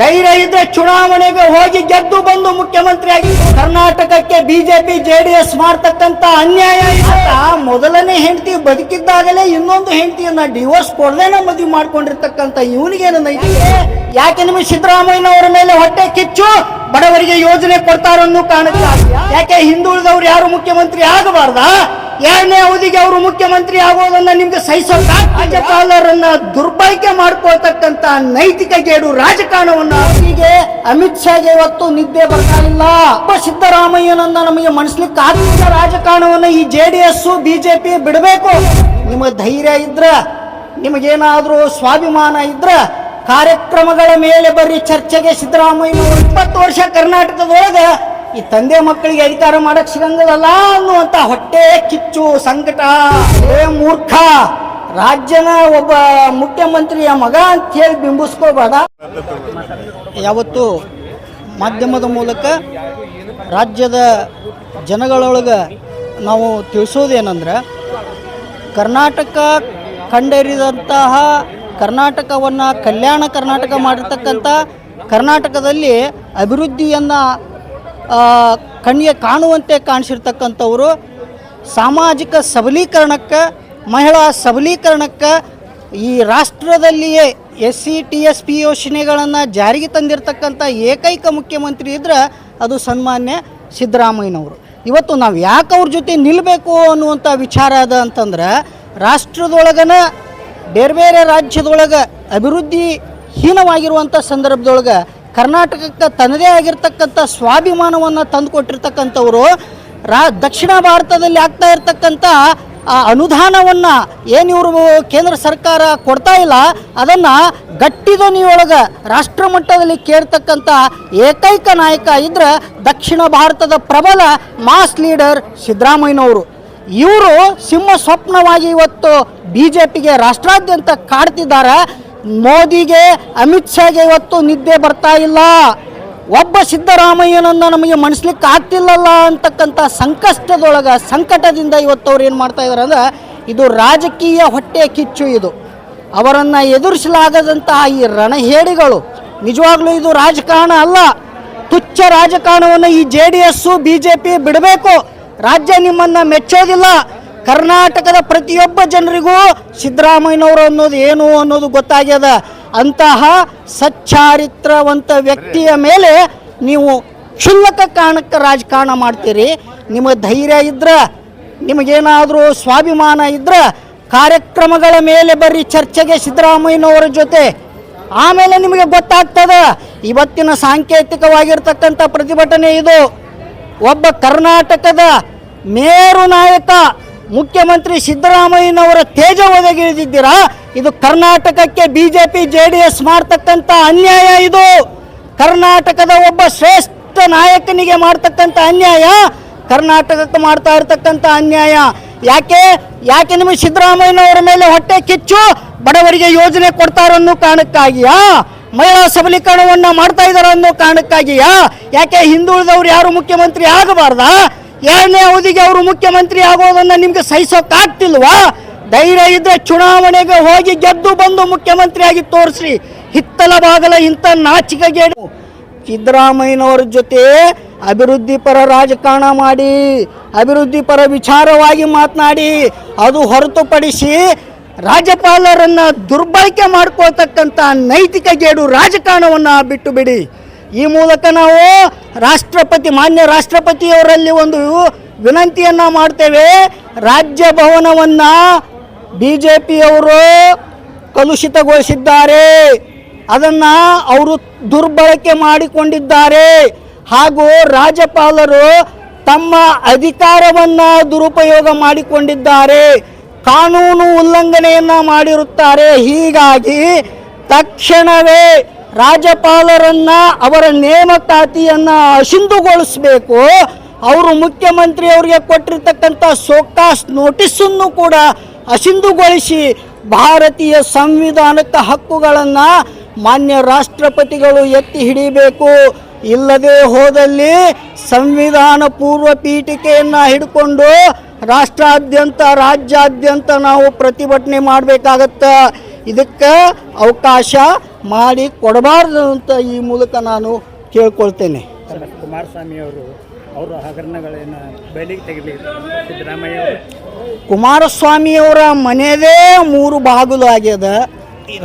ಧೈರ್ಯ ಇದ್ರೆ ಚುನಾವಣೆಗೆ ಹೋಗಿ ಗೆದ್ದು ಬಂದು ಮುಖ್ಯಮಂತ್ರಿ ಆಗಿ ಕರ್ನಾಟಕಕ್ಕೆ ಬಿಜೆಪಿ, ಜೆಡಿಎಸ್ ಮಾಡ್ತಕ್ಕಂತ ಅನ್ಯಾಯ. ಮೊದಲನೇ ಹೆಂಡತಿ ಬದುಕಿದ್ದಾಗಲೇ ಇನ್ನೊಂದು ಹೆಂಡತಿಯನ್ನ ಡಿವೋರ್ಸ್ ಕೊಡದೇನ ಮದುವೆ ಮಾಡ್ಕೊಂಡಿರ್ತಕ್ಕಂತ ಇವನಿಗೇನು ನೈತಿಕ ಯಾಕೆ ನಿಮಗೆ ಸಿದ್ದರಾಮಯ್ಯನವರ ಮೇಲೆ ಹೊಟ್ಟೆ ಕಿಚ್ಚು? ಬಡವರಿಗೆ ಯೋಜನೆ ಕೊಡ್ತಾರನ್ನು ಕಾಣುತ್ತ ಯಾಕೆ ಹಿಂದುಳಿದವ್ರು ಯಾರು ಮುಖ್ಯಮಂತ್ರಿ ಆಗಬಾರ್ದ? ಎರಡನೇ ಅವಧಿಗೆ ಅವರು ಮುಖ್ಯಮಂತ್ರಿ ಆಗೋದನ್ನ ನಿಮ್ಗೆ ಸಹಿಸೋಕ ರಾಜ್ಯಪಾಲರನ್ನ ದುರ್ಬಳಕೆ ಮಾಡ್ಕೊಳ್ತಕ್ಕಂತ ನೈತಿಕ ಗೇಡು ರಾಜಕಾರಣವನ್ನ ಹೀಗೆ ಅಮಿತ್ ಶಾಗೆ ಇವತ್ತು ನಿದ್ದೆ ಬರ್ತಾ ಇಲ್ಲ. ಸಿದ್ದರಾಮಯ್ಯನನ್ನ ನಮಗೆ ಮನಸ್ಲಿಕ್ಕೆ ಆಗ್ತಿಲ್ಲ ರಾಜಕಾರಣವನ್ನ. ಈ ಜೆ ಡಿ ಎಸ್ ಬಿಜೆಪಿ ಬಿಡಬೇಕು. ನಿಮ್ಮ ಧೈರ್ಯ ಇದ್ರ, ನಿಮಗೇನಾದ್ರೂ ಸ್ವಾಭಿಮಾನ ಇದ್ರ ಕಾರ್ಯಕ್ರಮಗಳ ಮೇಲೆ ಬರ್ರಿ. ಚರ್ಚೆಗೆ ಸಿದ್ದರಾಮಯ್ಯ ಇಪ್ಪತ್ತು ವರ್ಷ ಕರ್ನಾಟಕದೊಳಗ ಈ ತಂದೆ ಮಕ್ಕಳಿಗೆ ಅಧಿಕಾರ ಮಾಡಕ್ ಸಿಗಂಗದಲ್ಲ ಅನ್ನುವಂತ ಹೊಟ್ಟೆ ಕಿಚ್ಚು ಸಂಕಟ. ಏ ಮೂರ್ಖ, ರಾಜ್ಯನ ಒಬ್ಬ ಮುಖ್ಯಮಂತ್ರಿಯ ಮಗ ಅಂತ ಹೇಳಿ ಬಿಂಬಿಸ್ಕೋಬೇಡ. ಯಾವತ್ತು ಮಾಧ್ಯಮದ ಮೂಲಕ ರಾಜ್ಯದ ಜನಗಳೊಳಗೆ ನಾವು ತಿಳಿಸೋದೇನೆಂದ್ರೆ, ಕರ್ನಾಟಕ ಕಂಡರಿದಂತಹ ಕರ್ನಾಟಕವನ್ನು ಕಲ್ಯಾಣ ಕರ್ನಾಟಕ ಮಾಡಿರ್ತಕ್ಕಂಥ ಕರ್ನಾಟಕದಲ್ಲಿ ಅಭಿವೃದ್ಧಿಯನ್ನು ಕಣ್ಣಿಗೆ ಕಾಣುವಂತೆ ಕಾಣಿಸಿರ್ತಕ್ಕಂಥವರು ಸಾಮಾಜಿಕ ಸಬಲೀಕರಣಕ್ಕೆ, ಮಹಿಳಾ ಸಬಲೀಕರಣಕ್ಕೆ ಈ ರಾಷ್ಟ್ರದಲ್ಲಿಯೇ S C T S P ಯೋಜನೆಗಳನ್ನು ಜಾರಿಗೆ ತಂದಿರತಕ್ಕಂಥ ಏಕೈಕ ಮುಖ್ಯಮಂತ್ರಿ ಇದ್ರೆ ಅದು ಸನ್ಮಾನ್ಯ ಸಿದ್ದರಾಮಯ್ಯನವರು. ಇವತ್ತು ನಾವು ಯಾಕೆ ಅವ್ರ ಜೊತೆ ನಿಲ್ಲಬೇಕು ಅನ್ನುವಂಥ ವಿಚಾರ ಅದ ಅಂತಂದ್ರೆ, ರಾಷ್ಟ್ರದೊಳಗನ ಬೇರೆ ಬೇರೆ ರಾಜ್ಯದೊಳಗೆ ಅಭಿವೃದ್ಧಿ ಹೀನವಾಗಿರುವಂಥ ಸಂದರ್ಭದೊಳಗೆ ಕರ್ನಾಟಕಕ್ಕೆ ತನ್ನದೇ ಆಗಿರ್ತಕ್ಕಂಥ ಸ್ವಾಭಿಮಾನವನ್ನು ತಂದುಕೊಟ್ಟಿರ್ತಕ್ಕಂಥವ್ರು ರಾ, ದಕ್ಷಿಣ ಭಾರತದಲ್ಲಿ ಆಗ್ತಾ ಇರ್ತಕ್ಕಂಥ, ಆ, ಅನುದಾನವನ್ನು ಏನು ಇವರು ಕೇಂದ್ರ ಸರ್ಕಾರ ಕೊಡ್ತಾ ಇಲ್ಲ, ಅದನ್ನು ಗಟ್ಟಿ ಧ್ವನಿಯೊಳಗೆ ರಾಷ್ಟ್ರ ಮಟ್ಟದಲ್ಲಿ ಕೇಳ್ತಕ್ಕಂಥ ಏಕೈಕ ನಾಯಕ ಇದ್ರೆ ದಕ್ಷಿಣ ಭಾರತದ ಪ್ರಬಲ ಮಾಸ್ ಲೀಡರ್ ಸಿದ್ದರಾಮಯ್ಯನವರು. ಇವರು ಸಿಂಹ ಸ್ವಪ್ನವಾಗಿ ಇವತ್ತು ಬಿ ಜೆ ಪಿಗೆ ರಾಷ್ಟ್ರಾದ್ಯಂತ ಕಾಡ್ತಿದ್ದಾರೆ. ಮೋದಿಗೆ ಅಮಿತ್ ಶಾಗೆ ಇವತ್ತು ನಿದ್ದೆ ಬರ್ತಾ ಇಲ್ಲ. ಒಬ್ಬ ಸಿದ್ದರಾಮಯ್ಯನನ್ನು ನಮಗೆ ಮಣಿಸ್ಲಿಕ್ಕೆ ಆಗ್ತಿಲ್ಲಲ್ಲ ಅಂತಕ್ಕಂಥ ಸಂಕಷ್ಟದೊಳಗೆ, ಸಂಕಟದಿಂದ ಇವತ್ತು ಅವ್ರು ಏನು ಮಾಡ್ತಾ ಇದ್ದಾರೆ ಅಂದ್ರೆ, ಇದು ರಾಜಕೀಯ ಹೊಟ್ಟೆ ಕಿಚ್ಚು ಇದು. ಅವರನ್ನು ಎದುರಿಸಲಾಗದಂತಹ ಈ ರಣಹೇಡಿಗಳು, ನಿಜವಾಗ್ಲೂ ಇದು ರಾಜಕಾರಣ ಅಲ್ಲ. ತುಚ್ಛ ರಾಜಕಾರಣವನ್ನು ಈ ಜೆ ಡಿ ಎಸ್ಸು, ಬಿ ಬಿಡಬೇಕು. ರಾಜ್ಯ ನಿಮ್ಮನ್ನು ಮೆಚ್ಚೋದಿಲ್ಲ. ಕರ್ನಾಟಕದ ಪ್ರತಿಯೊಬ್ಬ ಜನರಿಗೂ ಸಿದ್ದರಾಮಯ್ಯನವರು ಅನ್ನೋದು ಏನು ಅನ್ನೋದು ಗೊತ್ತಾಗ್ಯದ. ಅಂತಹ ಸಚ್ಚಾರಿತ್ರವಂತ ವ್ಯಕ್ತಿಯ ಮೇಲೆ ನೀವು ಕ್ಷುಲ್ಲಕ ಕಾರಣಕ್ಕೆ ರಾಜಕಾರಣ ಮಾಡ್ತೀರಿ. ನಿಮಗೆ ಧೈರ್ಯ ಇದ್ರೆ, ನಿಮಗೇನಾದರೂ ಸ್ವಾಭಿಮಾನ ಇದ್ರೆ, ಕಾರ್ಯಕ್ರಮಗಳ ಮೇಲೆ ಬರ್ರಿ ಚರ್ಚೆಗೆ ಸಿದ್ದರಾಮಯ್ಯನವರ ಜೊತೆ. ಆಮೇಲೆ ನಿಮಗೆ ಗೊತ್ತಾಗ್ತದೆ, ಇವತ್ತಿನ ಸಾಂಕೇತಿಕವಾಗಿರ್ತಕ್ಕಂಥ ಪ್ರತಿಭಟನೆ ಇದು. ಒಬ್ಬ ಕರ್ನಾಟಕದ ಮೇರು ನಾಯಕ ಮುಖ್ಯಮಂತ್ರಿ ಸಿದ್ದರಾಮಯ್ಯನವರ ತೇಜ ಒದಗಿಳಿದಿದ್ದೀರಾ ಇದು ಕರ್ನಾಟಕಕ್ಕೆ ಬಿಜೆಪಿ ಜೆ ಡಿ ಎಸ್ ಮಾಡ್ತಕ್ಕಂಥ ಅನ್ಯಾಯ ಇದು. ಕರ್ನಾಟಕದ ಒಬ್ಬ ಶ್ರೇಷ್ಠ ನಾಯಕನಿಗೆ ಮಾಡ್ತಕ್ಕಂಥ ಅನ್ಯಾಯ, ಕರ್ನಾಟಕಕ್ಕೆ ಮಾಡ್ತಾ ಇರ್ತಕ್ಕಂಥ ಅನ್ಯಾಯ. ಯಾಕೆ? ಯಾಕೆ ನಿಮಗೆ ಸಿದ್ದರಾಮಯ್ಯನವರ ಮೇಲೆ ಹೊಟ್ಟೆ ಕಿಚ್ಚು? ಬಡವರಿಗೆ ಯೋಜನೆ ಕೊಡ್ತಾರೋ ಅನ್ನೋ ಕಾರಣಕ್ಕಾಗಿಯಾ? ಮಹಿಳಾ ಸಬಲೀಕರಣವನ್ನು ಮಾಡ್ತಾ ಇದ್ದಾರೋ ಅನ್ನೋ ಕಾರಣಕ್ಕಾಗಿಯಾ? ಯಾಕೆ ಹಿಂದುಳಿದವರು ಯಾರು ಮುಖ್ಯಮಂತ್ರಿ ಆಗಬಾರ್ದಾ? ಎರಡನೇ ಅವಧಿಗೆ ಅವರು ಮುಖ್ಯಮಂತ್ರಿ ಆಗೋದನ್ನ ನಿಮ್ಗೆ ಸಹಿಸೋಕ್ಕಾಗ್ತಿಲ್ವಾ ಧೈರ್ಯ ಇದ್ರೆ ಚುನಾವಣೆಗೆ ಹೋಗಿ ಗೆದ್ದು ಬಂದು ಮುಖ್ಯಮಂತ್ರಿಯಾಗಿ ತೋರಿಸ್ರಿ. ಹಿತ್ತಲ ಬಾಗಲ ಇಂಥ ನಾಚಿಕೆಗೇಡು. ಸಿದ್ದರಾಮಯ್ಯನವರ ಜೊತೆ ಅಭಿವೃದ್ಧಿ ಪರ ರಾಜಕಾರಣ ಮಾಡಿ, ಅಭಿವೃದ್ಧಿ ಪರ ವಿಚಾರವಾಗಿ ಮಾತನಾಡಿ, ಅದು ಹೊರತುಪಡಿಸಿ ರಾಜ್ಯಪಾಲರನ್ನ ದುರ್ಬಳಕೆ ಮಾಡ್ಕೊಳ್ತಕ್ಕಂಥ ನೈತಿಕ ಗೇಡು ರಾಜಕಾರಣವನ್ನು ಬಿಟ್ಟು ಬಿಡಿ. ಈ ಮೂಲಕ ನಾವು ರಾಷ್ಟ್ರಪತಿ, ಮಾನ್ಯ ರಾಷ್ಟ್ರಪತಿಯವರಲ್ಲಿ ಒಂದು ವಿನಂತಿಯನ್ನು ಮಾಡ್ತೇವೆ. ರಾಜ್ಯ ಭವನವನ್ನು ಬಿ ಜೆ ಪಿಯವರು ಕಲುಷಿತಗೊಳಿಸಿದ್ದಾರೆ. ಅದನ್ನು ಅವರು ದುರ್ಬಳಕೆ ಮಾಡಿಕೊಂಡಿದ್ದಾರೆ. ಹಾಗೂ ರಾಜ್ಯಪಾಲರು ತಮ್ಮ ಅಧಿಕಾರವನ್ನು ದುರುಪಯೋಗ ಮಾಡಿಕೊಂಡಿದ್ದಾರೆ. ಕಾನೂನು ಉಲ್ಲಂಘನೆಯನ್ನ ಮಾಡಿರುತ್ತಾರೆ. ಹೀಗಾಗಿ ತಕ್ಷಣವೇ ರಾಜ್ಯಪಾಲರನ್ನ, ಅವರ ನೇಮಕಾತಿಯನ್ನ ಅಶಿಂದುಗೊಳಿಸಬೇಕು ಅವರು ಮುಖ್ಯಮಂತ್ರಿ ಅವರಿಗೆ ಕೊಟ್ಟಿರ್ತಕ್ಕಂಥ ಸೋಕಾಸ್ ನೋಟಿಸನ್ನು ಕೂಡ ಅಸಿಂಧುಗೊಳಿಸಿ ಭಾರತೀಯ ಸಂವಿಧಾನದ ಹಕ್ಕುಗಳನ್ನು ಮಾನ್ಯ ರಾಷ್ಟ್ರಪತಿಗಳು ಎತ್ತಿ ಹಿಡಿಬೇಕು. ಇಲ್ಲದೆ ಹೋದಲ್ಲಿ ಸಂವಿಧಾನ ಪೂರ್ವ ಪೀಠಿಕೆಯನ್ನು ಹಿಡ್ಕೊಂಡು ರಾಷ್ಟ್ರಾದ್ಯಂತ, ರಾಜ್ಯಾದ್ಯಂತ ನಾವು ಪ್ರತಿಭಟನೆ ಮಾಡಬೇಕಾಗತ್ತೆ. ಇದಕ್ಕೆ ಅವಕಾಶ ಮಾಡಿ ಕೊಡಬಾರ್ದು ಅಂತ ಈ ಮೂಲಕ ನಾನು ಕೇಳ್ಕೊಳ್ತೇನೆ. ಕುಮಾರಸ್ವಾಮಿ ಅವರು ಅವರ ಹಗರಣಗಳೇನು ಸಿದ್ದರಾಮಯ್ಯ ಕುಮಾರಸ್ವಾಮಿಯವರ ಮನೆಯದೇ ಮೂರು ಬಾಗಿಲು ಆಗ್ಯದ.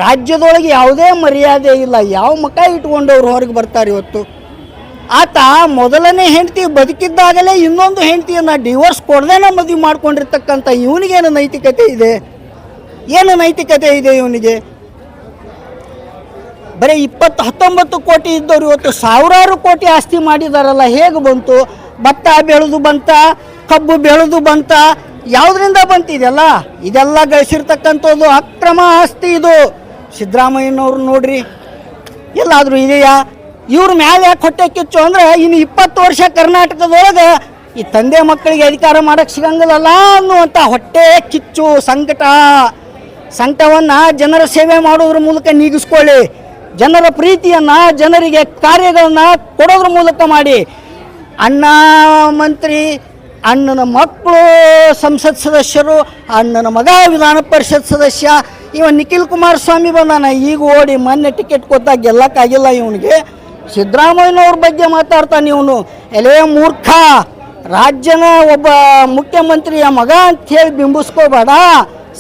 ರಾಜ್ಯದೊಳಗೆ ಯಾವುದೇ ಮರ್ಯಾದೆ ಇಲ್ಲ. ಯಾವ ಮಕ ಇಟ್ಕೊಂಡು ಅವ್ರು ಹೊರಗೆ ಬರ್ತಾರೆ ಇವತ್ತು? ಆತ ಮೊದಲನೇ ಹೆಂಡತಿ ಬದುಕಿದ್ದಾಗಲೇ ಇನ್ನೊಂದು ಹೆಂಡತಿಯನ್ನು ಡಿವೋರ್ಸ್ ಕೊಡದೇನೆ ಮದುವೆ ಮಾಡ್ಕೊಂಡಿರ್ತಕ್ಕಂಥ ಇವನಿಗೇನು ನೈತಿಕತೆ ಇದೆ? ಏನು ನೈತಿಕತೆ ಇದೆ ಇವನಿಗೆ? ಬರೀ ಇಪ್ಪತ್ತು ಹತ್ತೊಂಬತ್ತು ಕೋಟಿ ಇದ್ದವರು ಇವತ್ತು ಸಾವಿರಾರು ಕೋಟಿ ಆಸ್ತಿ ಮಾಡಿದಾರಲ್ಲ, ಹೇಗೆ ಬಂತು? ಭತ್ತ ಬೆಳೆದು ಬಂತ, ಕಬ್ಬು ಬೆಳೆದು ಬಂತ, ಯಾವುದರಿಂದ ಬಂತಿದೆಯಲ್ಲ ಇದೆಲ್ಲ? ಗಳಿಸಿರ್ತಕ್ಕಂಥದ್ದು ಅಕ್ರಮ ಆಸ್ತಿ ಇದು. ಸಿದ್ದರಾಮಯ್ಯನವ್ರು ನೋಡ್ರಿ, ಎಲ್ಲಾದರೂ ಇದೆಯಾ? ಇವ್ರ ಮ್ಯಾಲೆ ಯಾಕೆ ಹೊಟ್ಟೆ ಕಿಚ್ಚು ಅಂದ್ರೆ ಇನ್ನು ಇಪ್ಪತ್ತು ವರ್ಷ ಕರ್ನಾಟಕದೊಳಗೆ ಈ ತಂದೆ ಮಕ್ಕಳಿಗೆ ಅಧಿಕಾರ ಮಾಡಕ್ಕೆ ಸಿಗಂಗಿಲ್ಲಲ್ಲ ಅನ್ನುವಂಥ ಹೊಟ್ಟೆ ಕಿಚ್ಚು ಸಂಕಟ. ಸಂಕಟವನ್ನು ಜನರ ಸೇವೆ ಮಾಡೋದ್ರ ಮೂಲಕ ನೀಗಿಸ್ಕೊಳ್ಳಿ. ಜನರ ಪ್ರೀತಿಯನ್ನು, ಜನರಿಗೆ ಕಾರ್ಯಗಳನ್ನು ಕೊಡೋದ್ರ ಮೂಲಕ ಮಾಡಿ ಅಣ್ಣ ಮಂತ್ರಿ, ಅಣ್ಣನ ಮಕ್ಕಳು ಸಂಸತ್ ಸದಸ್ಯರು, ಅಣ್ಣನ ಮಗ ವಿಧಾನ ಪರಿಷತ್ ಸದಸ್ಯ, ಇವ ನಿಖಿಲ್ ಕುಮಾರಸ್ವಾಮಿ ಬಂದಾನ. ಈಗ ಓಡಿ ಮೊನ್ನೆ ಟಿಕೆಟ್ ಕೊಟ್ಟಾಗ ಗೆಲ್ಲಕ್ಕಾಗಿಲ್ಲ ಇವನಿಗೆ. ಸಿದ್ದರಾಮಯ್ಯನವ್ರ ಬಗ್ಗೆ ಮಾತಾಡ್ತಾನೆ ಇವನು. ಎಲೆ ಮೂರ್ಖ, ರಾಜ್ಯನ ಒಬ್ಬ ಮುಖ್ಯಮಂತ್ರಿಯ ಮಗ ಅಂತ ಹೇಳಿ ಬಿಂಬಿಸ್ಕೋಬೇಡ.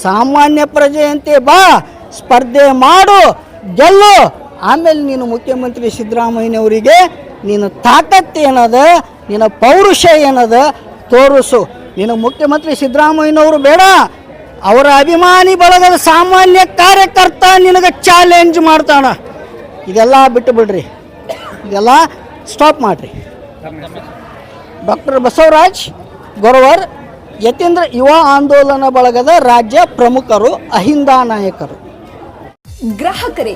ಸಾಮಾನ್ಯ ಪ್ರಜೆಯಂತೆ ಬಾ, ಸ್ಪರ್ಧೆ ಮಾಡು, ಗೆಲ್ಲು. ಆಮೇಲೆ ನೀನು ಮುಖ್ಯಮಂತ್ರಿ ಸಿದ್ದರಾಮಯ್ಯನವರಿಗೆ ನೀನು ತಾಕತ್ತು ಏನದ, ನಿನ್ನ ಪೌರುಷ ಏನದ ತೋರಿಸು. ನೀನು ಮುಖ್ಯಮಂತ್ರಿ ಸಿದ್ದರಾಮಯ್ಯನವರು ಬೇಡ. ಅವರ ಅಭಿಮಾನಿ ಬಳಗದ ಸಾಮಾನ್ಯ ಕಾರ್ಯಕರ್ತ ನಿನಗೆ ಚಾಲೆಂಜ್ ಮಾಡ್ತಾನ. ಇದೆಲ್ಲ ಬಿಟ್ಟು ಬಿಡ್ರಿ ಇದೆಲ್ಲ ಸ್ಟಾಪ್ ಮಾಡಿರಿ. ಡಾಕ್ಟರ್ ಬಸವರಾಜ್ ಗೊರವರ್, ಯತೀಂದ್ರ ಯುವ ಆಂದೋಲನ ಬಳಗದ ರಾಜ್ಯ ಪ್ರಮುಖರು, ಅಹಿಂದ ನಾಯಕರು. ಗ್ರಾಹಕರೇ